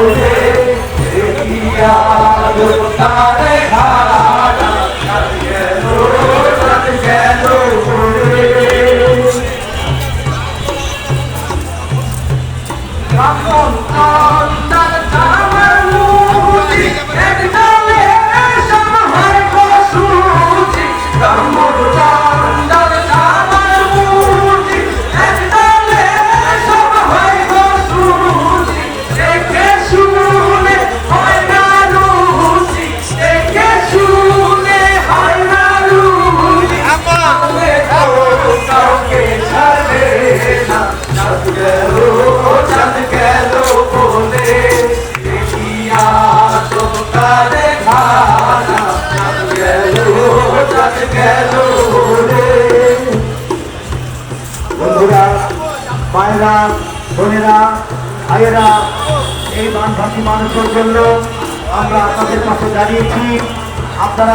বলে দেখিয়া তারে ঘাড়া গেল গেল বলে রামন আন্দার বন্ধুরা মায়েরা বোনেরা ভাইয়েরা এই বানভাসী মানুষের জন্য আমরা আপনাদের পাশে দাঁড়িয়েছি আপনারা